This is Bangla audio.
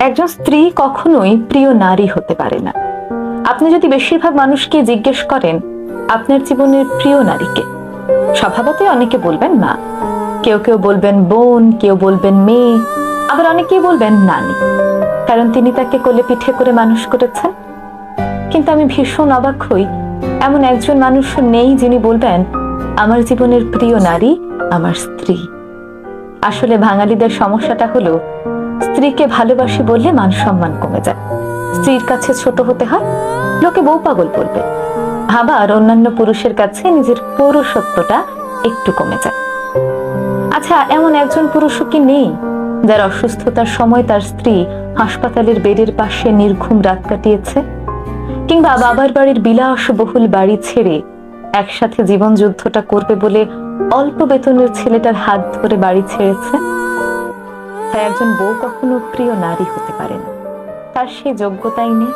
একজন স্ত্রী কখনোই প্রিয় নারী হতে পারে না। আপনি যদি বেশিরভাগ মানুষকে জিজ্ঞেস করেন, আপনার জীবনের প্রিয় নারীকে, স্বভাবতই অনেকে বলবেন মা কেউ কেউ বলবেন বোন, কেউ বলবেন মেয়ে, আবার অনেকেই বলবেন নানি। কারণ তিনি তাকে কোলে পিঠে করে মানুষ করেছেন। কিন্তু আমি ভীষণ অবাক হই, এমন একজন মানুষ নেই যিনি বলবেন, আমার জীবনের প্রিয় নারী আমার স্ত্রী। আসলে বাঙালিদের সমস্যাটা হলো স্ত্রীকে ভালোবাসি বললে মান সম্মান কমে যায়। স্ত্রীর কাছে ছোট হতে হয়, লোকে বউ পাগল বলবে। আবার অন্যান্য পুরুষের কাছে নিজের পৌরসত্বটা একটু কমে যায়। আচ্ছা এমন একজন পুরুষও কি নেই, যার অসুস্থতার সময় তার স্ত্রী হাসপাতালের বেডের পাশে নির্ঘুম রাত কাটিয়েছে? কিংবা বাবার বাড়ির বিলাসবহুল বাড়ি ছেড়ে একসাথে জীবন যুদ্ধটা করবে বলে অল্প বেতনের ছেলেটার হাত ধরে বাড়ি ছেড়েছে? তাই একজন বউ কখনো প্রিয় নারী হতে পারে না। তার সে যোগ্যতাই নেই।